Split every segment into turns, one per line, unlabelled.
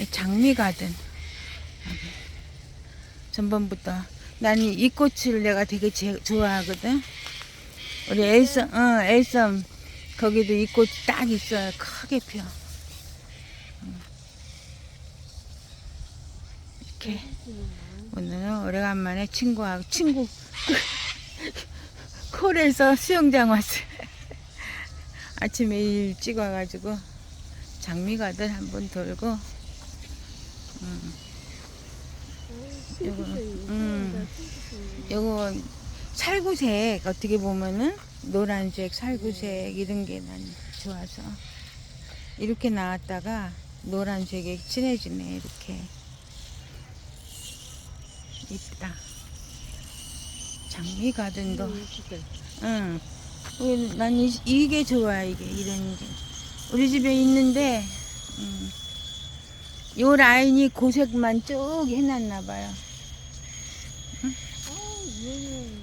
이 장미 가든. 전번부터. 나는 이 꽃을 내가 되게 제- 좋아하거든. 우리 엘섬, 어, 엘섬. 거기도 이꽃딱 있어요. 크게 펴. 음. 이렇게. 오늘은 오래간만에 친구하고, 친구, 콜에서 수영장 왔어요. 아침에 일찍 와가지고 장미가든 한번 돌고 음. 요거, 음. 요거 살구색 어떻게 보면은 노란색 살구색 이런 게 난 좋아서 이렇게 나왔다가 노란색에 진해지네 이렇게 이쁘다 장미 가든도 응. 우리- 난 이, 이게 좋아, 이게, 이런 게. 우리 집에 있는데, 음, 요 라인이 고색만 쭉 해놨나 봐요.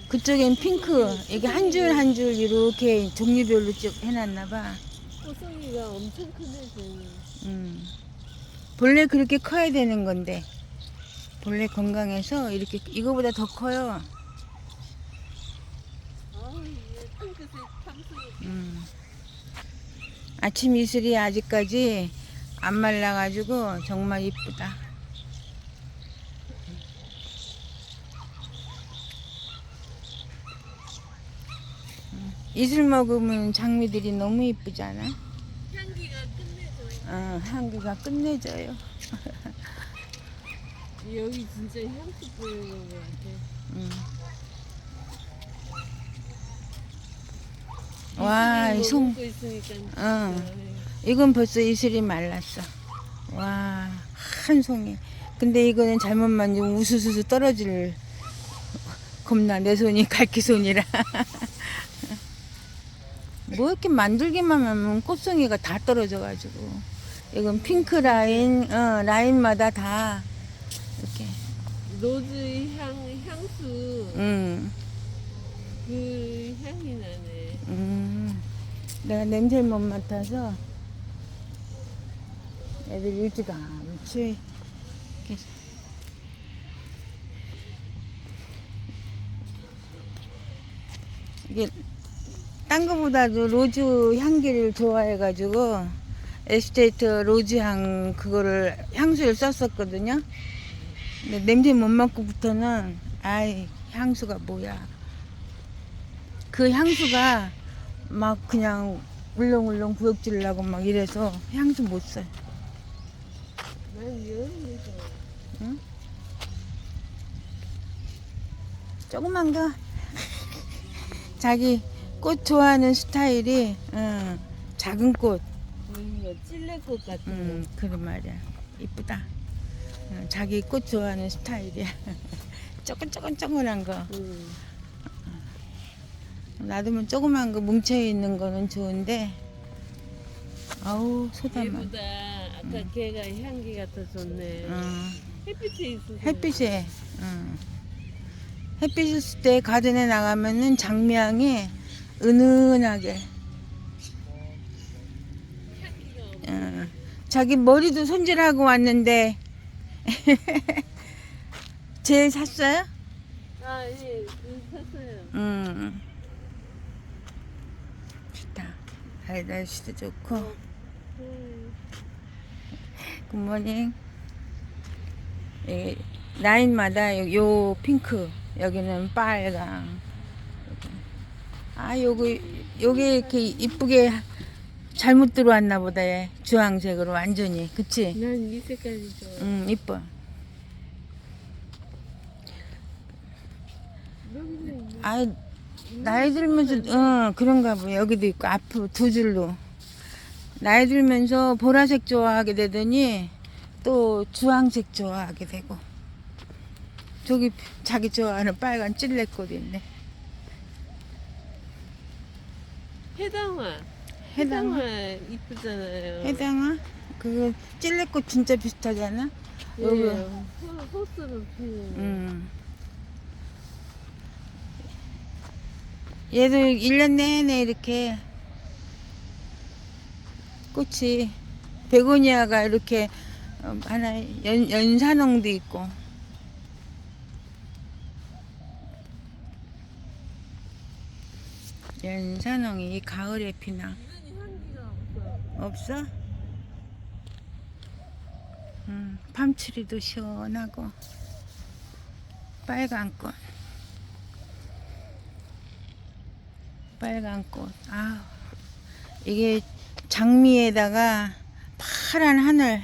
그쪽엔 핑크, 이게 한 줄 한 줄 이렇게 종류별로 쭉 해놨나봐.
호성이가 엄청 크네.
음. 본래 그렇게 커야 되는 건데, 본래 건강해서 이렇게, 이거보다 더 커요. 음. 아침 이슬이 아직까지 안 말라가지고 정말 이쁘다. 음. 이슬 먹으면 장미들이 너무 이쁘잖아.
향기가 끝내줘요.
어, 향기가 끝내줘요.
여기 진짜 향수 뿌리는 것 같아.
음. 와, 이 송,
먹
이건 벌써 이슬이 말랐어. 와, 한 송이. 근데 이거는 잘못 만지면 우수수수 떨어질 겁나 내 손이 갈기 손이라. 뭐 이렇게 만들기만 하면 꽃송이가 다 떨어져가지고. 이건 핑크 라인, 어, 라인마다 다 이렇게.
로즈 향, 향수.
음,
그 향이 나네.
음. 내가 냄새를 못 맡아서 애들. 이렇게 이게 딴 거보다도 로즈 향기를 좋아해가지고 에스테이트 로즈 향 그거를 향수를 썼었거든요. 근데 냄새 못 맡고부터는 아이 향수가 뭐야. 그 향수가 막 그냥 울렁울렁 구역질 나고 막 이래서 향수 못 써요.
좋아.
조그만 거. 자기 꽃 좋아하는 스타일이 응, 작은 꽃.
찔레꽃 같은
음, 그런 말이야. 이쁘다. 응, 자기 꽃 좋아하는 스타일이야. 쪼끈쪼끈쪼끈한 거.
거. 음.
놔두면 조그만 거 뭉쳐 있는 거는 좋은데. 아우 소담아.
아까 걔가 향기가 더 좋네.
응.
햇빛에 있어서.
햇빛에 응. 햇빛 있을 때 가든에 나가면은 장미향이 은은하게
향기가 없-
응. 자기 머리도 손질하고 왔는데 제일 샀어요?
아, 예, 그 샀어요.
응. 좋다. 날- 날씨도 좋고
음.
굿모닝. 이 라인마다 요, 요 핑크 여기는 빨강. 아 요거 요게 이렇게 이쁘게 잘못 들어왔나 보다 얘. 주황색으로 완전히. 그치?
난 이 색깔이 좋아.
응 이뻐. 아 나이 들면서 어 그런가 봐 여기도 있고 앞으로 두 줄로 나이 들면서 보라색 좋아하게 되더니 또 주황색 좋아하게 되고 저기 자기 좋아하는 빨간 찔레꽃 있네
해당화.
해당화
이쁘잖아요.
해당화 그거 찔레꽃 진짜 비슷하잖아
예,
여기.
호- 호스로 피는.
음 얘도 1년 내내 이렇게 꽃이 베고니아가 이렇게 어, 하나 연, 연산홍도 있고. 연산홍이 가을에 피나.
없어.
음, 밤추리도 시원하고. 빨간 꽃. 빨간 꽃. 아 이게 장미에다가 파란 하늘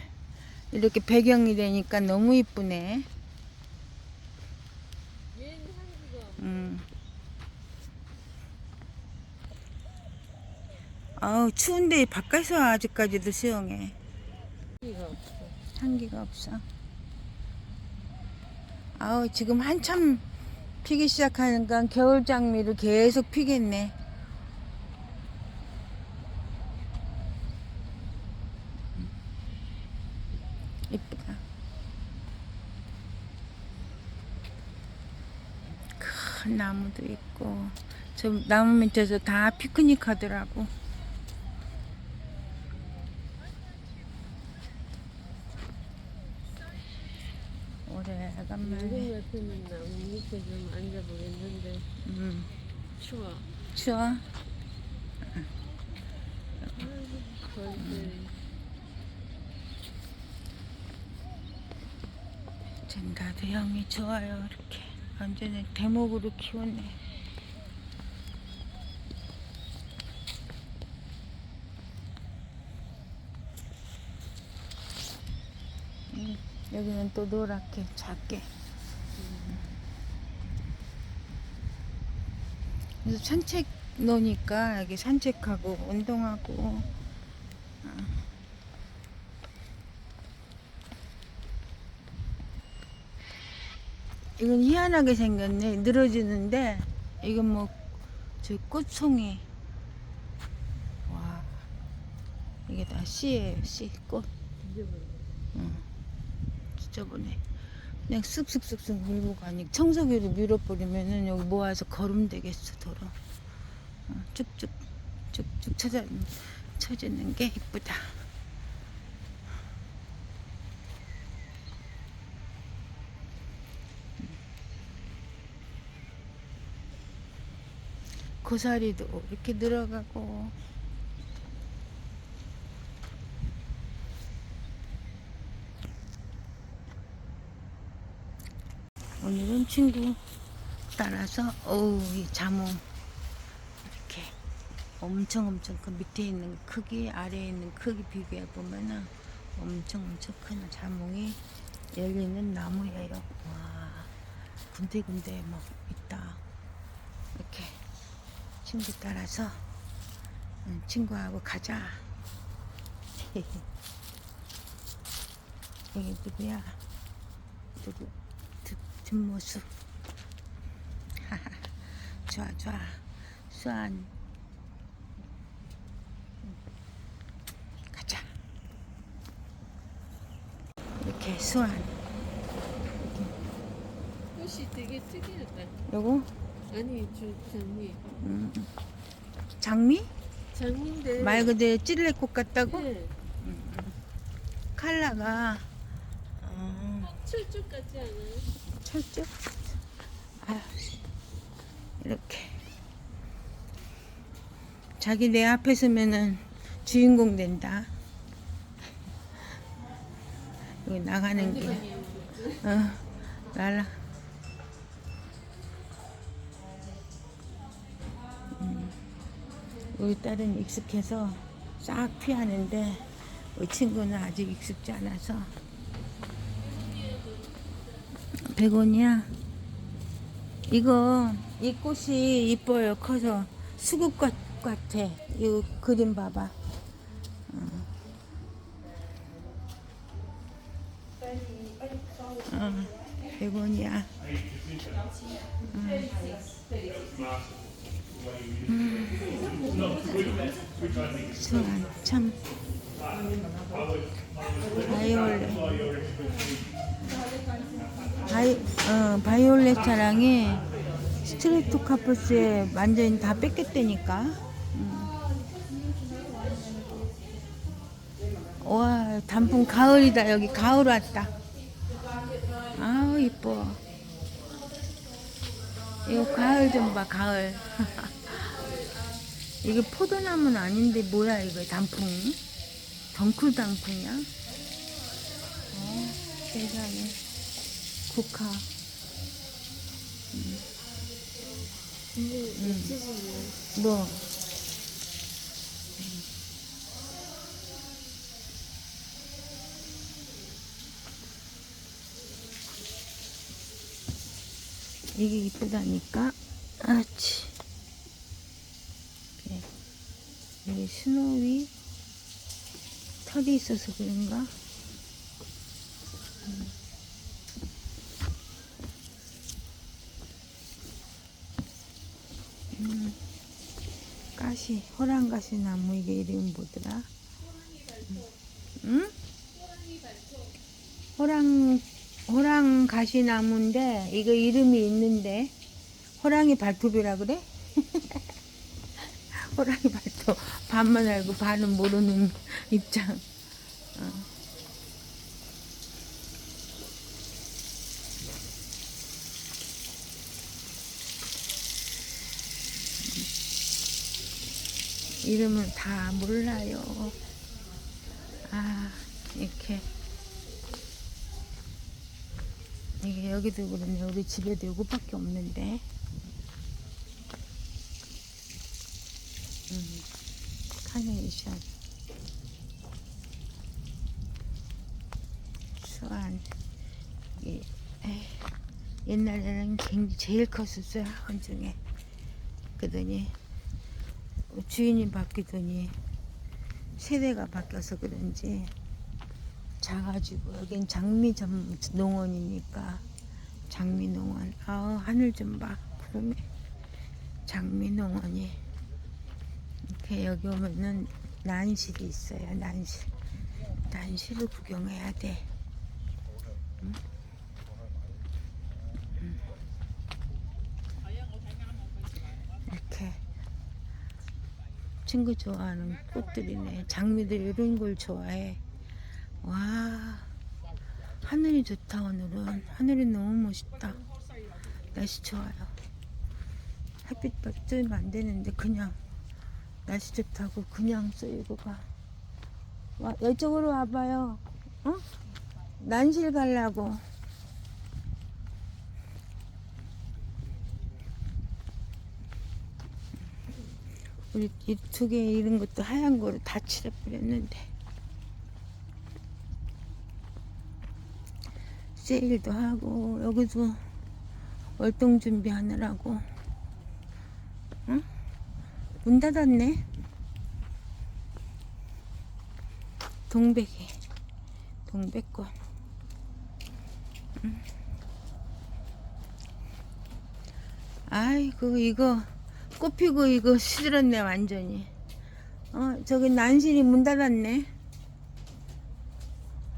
이렇게 배경이 되니까 너무 이쁘네 음. 아우 추운데 바깥에서 아직까지도 수영해.
향기가 없어.
아우 지금 한참 피기 시작하니까 겨울 장미를 계속 피겠네. 이쁘다. 큰 나무도 있고 저 나무 밑에서 다 피크닉 하더라고.
나무 밑에 좀 앉아보겠는데
음,
추워.
추워.
절대
전다도 형이 좋아요 이렇게 완전히 대목으로 키웠네. 음, 여기는 또 노랗게 작게. 그래서 산책 노니까 여기 산책하고 운동하고 이건 희한하게 생겼네. 늘어지는데 이건 뭐 저 꽃송이. 와 이게 다 씨예요. 씨 꽃. 응. 지저분해. 그냥 쓱쓱쓱쓱 밀고 가니 청소기로 밀어버리면은 여기 모아서 걸으면 되겠어 도로. 어, 쭉쭉 쭉쭉 쳐져 쳐지는 게 이쁘다. 고사리도 이렇게 늘어가고 오늘은 친구 따라서 어우 이 자몽 이렇게 엄청 엄청 그 밑에 있는 크기 아래에 있는 크기 비교해 보면은 엄청 엄청 큰 자몽이 열리는 나무예요. 와 군데군데 뭐 있다. 친구 따라서 응, 친구하고 가자. 여기 누구야? 누구? 뒷, 뒷모습. 좋아, 좋아. 수안. 가자. 이렇게 수안.
꽃이 되게 특이하다.
요거?
아니 주 장미.
음. 장미?
장미인데.
말 그대로 찔레꽃 같다고?
네.
칼라가 어,
철쭉 같지 않아요?
철쭉 아유, 이렇게 자기 내 앞에 서면은 주인공 된다 여기 나가는 길 어, 날라 우리 딸은 익숙해서 싹 피하는데 우리 친구는 아직 익숙지 않아서. 100원이야 이거 이 꽃이 이뻐요. 커서 수국꽃 같아. 이 그림 봐봐. 어. 어, 100원이야 수완 참. 바이올렛. 바이, 어, 바이올렛 사랑이 스트레토카푸스에 완전히 다 뺏겼다니까. 음. 와 단풍 가을이다 여기. 가을 왔다. 아우 이뻐. 이거 가을 좀 봐 가을 이게 포도나무는 아닌데 뭐야 이거? 단풍? 덩쿨 단풍이야? 어 세상에. 국화.
근데 멋지시네.
뭐? 이게 이쁘다니까? 아치 그래. 이게 스노위 털이 있어서 그런가 음. 음. 가시 호랑가시 나무 이게 이름이 뭐더라 응? 호랑 호랑 가시 나무인데 이거 이름이 있는데 호랑이 발톱이라 그래? 호랑이 반만 알고 반은 모르는 입장. 어. 이름을 다 몰라요. 아, 이렇게. 이게 여기도 그러네. 우리 집에도 요거밖에 없는데. 음, 카네이션. 수완. 이게, 에이, 굉장히 제일 컸었어요. 학원 중에. 그러더니 주인이 바뀌더니 세대가 바뀌어서 그런지 작아지고 여긴 장미 전 농원이니까 장미 농원 아우 하늘 좀 봐 구름에 장미 농원이 이렇게 여기 오면은 난실이 있어요 난실 난실을 구경해야 돼 응? 응. 이렇게 친구 좋아하는 꽃들이네. 장미들 이런 걸 좋아해. 와 하늘이 좋다 오늘은. 하늘이 너무 멋있다. 날씨 좋아요. 햇빛 받으면 안 되는데 그냥 날씨 좋다고 그냥 쏘이고 가. 와, 이쪽으로 와봐요. 어? 난실 가려고 우리 이 두 개 이런 것도 하얀 거로 다 칠해버렸는데. 세일도 하고 여기도 월동 준비하느라고. 응? 문 닫았네. 동백이 동백꽃. 응. 아이고 이거 꽃 피고 이거 시들었네 완전히. 어 저기 난실이 문 닫았네.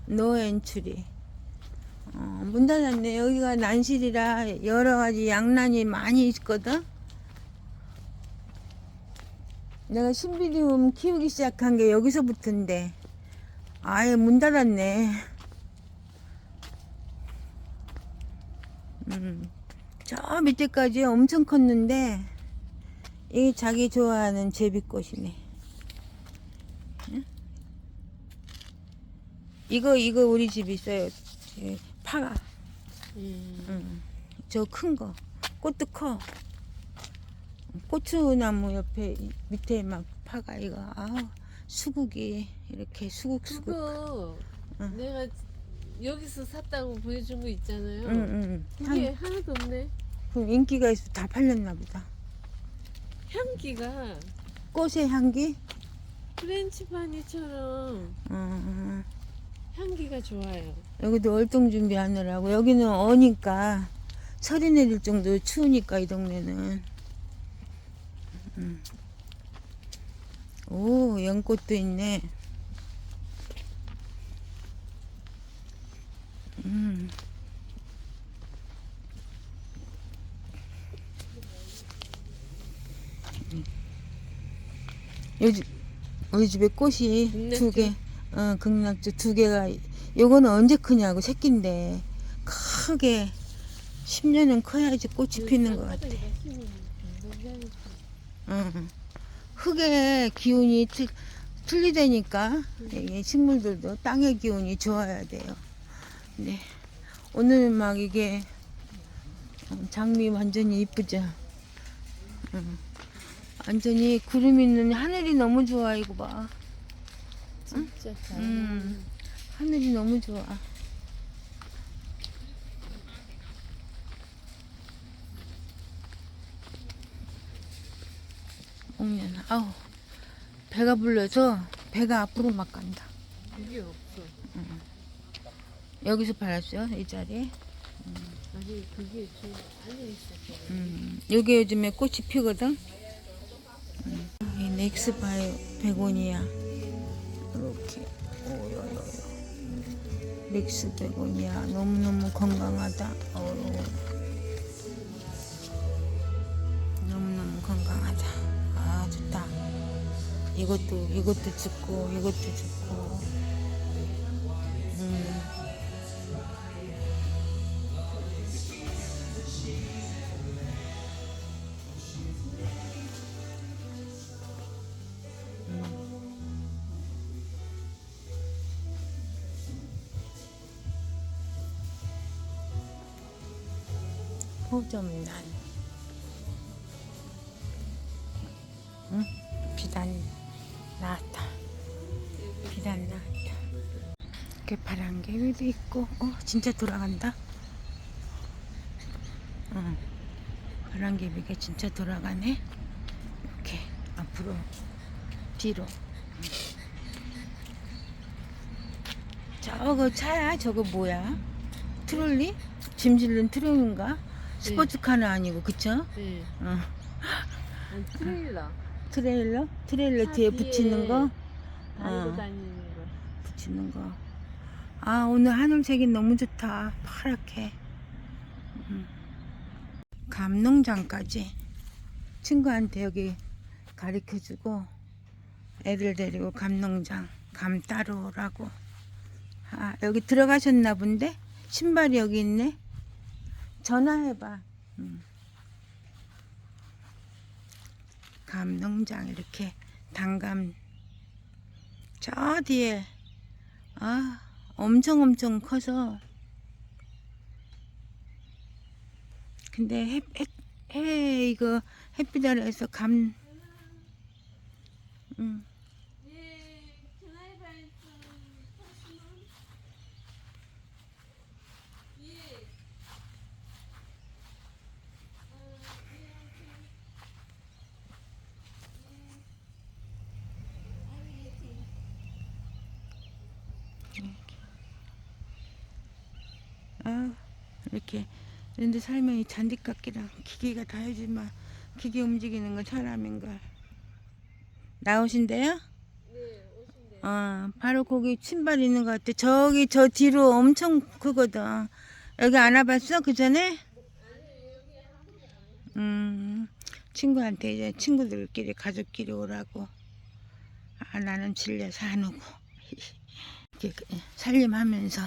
노 엔트리. 어, 문 닫았네. 여기가 난실이라 여러 가지 양난이 많이 있거든? 내가 신비디움 키우기 시작한 게 여기서부터인데 아예 문 닫았네. 음, 저 밑에까지 엄청 컸는데 이게 자기 좋아하는 제비꽃이네. 응? 이거 이거 우리 집 있어요. 예, 파가.
음.
응. 저큰 거. 꽃도 커. 고추나무 옆에 이- 밑에 막 파가 이거 아 수국이 이렇게 수국 수국.
그거
응.
내가 여기서 샀다고 보여준 거 있잖아요.
응, 응.
그게
향,
하나도 없네.
그 인기가 있어 다 팔렸나 보다.
향기가
꽃의 향기?
프렌치 파니처럼
어,
향기가 좋아요.
여기도 월동 준비하느라고 여기는 어니까 설이 내릴 정도 추우니까 이 동네는 음. 오 연꽃도 있네 음. 요즘 우리 집에 꽃이 두 개. 어, 극락주 두 개가 요거는 언제 크냐고 새끼인데 크게 10년은 커야지 꽃이 피는 것 같아. 응. 흙의 기운이 틀, 틀리다니까 이 식물들도 땅의 기운이 좋아야 돼요. 네. 오늘은 막 이게 어, 장미 완전히 이쁘죠. 응. 완전히 구름 있는 하늘이 너무 좋아 이거 봐.
진짜 잘.
음. 하늘이 너무 좋아. 먹면 아우 배가 불러서 배가 앞으로 막 간다.
그게 없어.
여기서 팔았어요 이 자리에.
아니 그게 좀 안에 있었어.
음, 여기 요즘에 꽃이 피거든. 음, 이 넥스바이오 베고니아 이렇게 오요요요. 넥스 베고니아 너무 너무 건강하다. 어우. 너무 너무 건강하다. 아 좋다. 이것도 이것도 죽고 이것도 죽고. 호점난 응? 비단 나왔다 비단 나왔다 이렇게 파란 개미도 있고 어 진짜 돌아간다 응 파란 개미가 진짜 돌아가네 이렇게 앞으로 뒤로 응. 저거 차야 저거 뭐야 트롤리? 짐 실는 트롤인가? 스포츠카는 아니고 그쵸?
네.
어.
아니, 트레일러.
트레일러? 트레일러
차
뒤에 붙이는 거?
달고
어.
다니는 거.
붙이는 거. 아 오늘 하늘색이 너무 좋다. 파랗게. 음. 감농장까지 친구한테 여기 가르쳐주고 애들 데리고 감농장 감 따러 오라고. 아 여기 들어가셨나 본데 신발이 여기 있네. 전화해봐. 음. 감농장 이렇게 단감 저 뒤에 아 엄청 엄청 커서 근데 해, 해, 해 이거 햇빛 아래에서 감 음. 이런데 살면 이 잔디깎기랑 기계가 다 해주지만 기계 움직이는 건 사람인걸. 나오신대요?
네, 오신대.
어 바로 거기 신발 있는 것 같아. 저기 저 뒤로 엄청 크거든. 여기 안 와봤어? 그 전에? 음 친구한테 이제 친구들끼리 가족끼리 오라고. 아 나는 질려서 안 오고. 이렇게 그, 살림하면서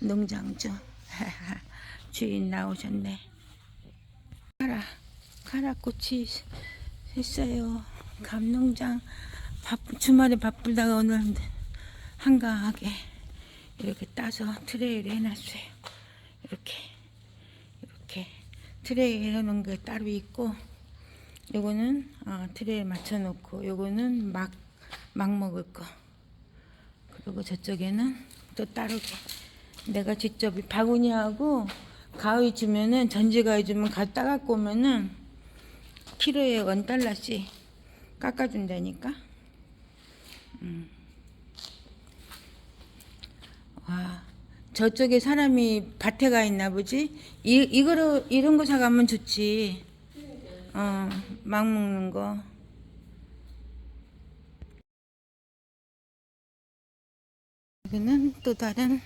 농장 좀 주인 나오셨네. 카라 카라꽃이 했어요. 감농장 바, 주말에 바쁘다가 오늘 한가하게 이렇게 따서 트레이를 해놨어요. 이렇게 이렇게 트레이 해놓은 게 따로 있고 요거는 어, 트레이에 맞춰놓고 요거는 막 막 먹을 거 그리고 저쪽에는 또 따르게 내가 직접 이 바구니하고 가위 주면은 전지 가위 주면 갖다 갖고 오면은 키로에 원 달러씩 깎아준다니까. 음. 와 저쪽에 사람이 밭에 가 있나 보지. 이 이거로 이런 거 사가면 좋지. 어막 먹는 거. 여기는 또 다른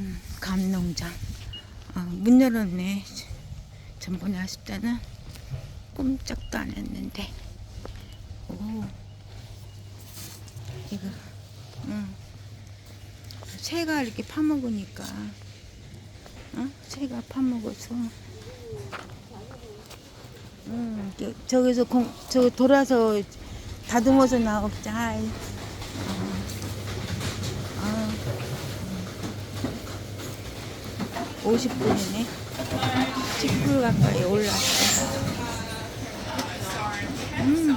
음, 감농장. 어, 문 열었네. 전번에 왔을 때는 꼼짝도 안 했는데. 오, 이거 응. 새가 이렇게 파먹으니까. 어? 새가 파먹어서. 응. 저기서 공, 저 돌아서 다듬어서 나옵자. 50분이네 10불 가까이 올랐어 음.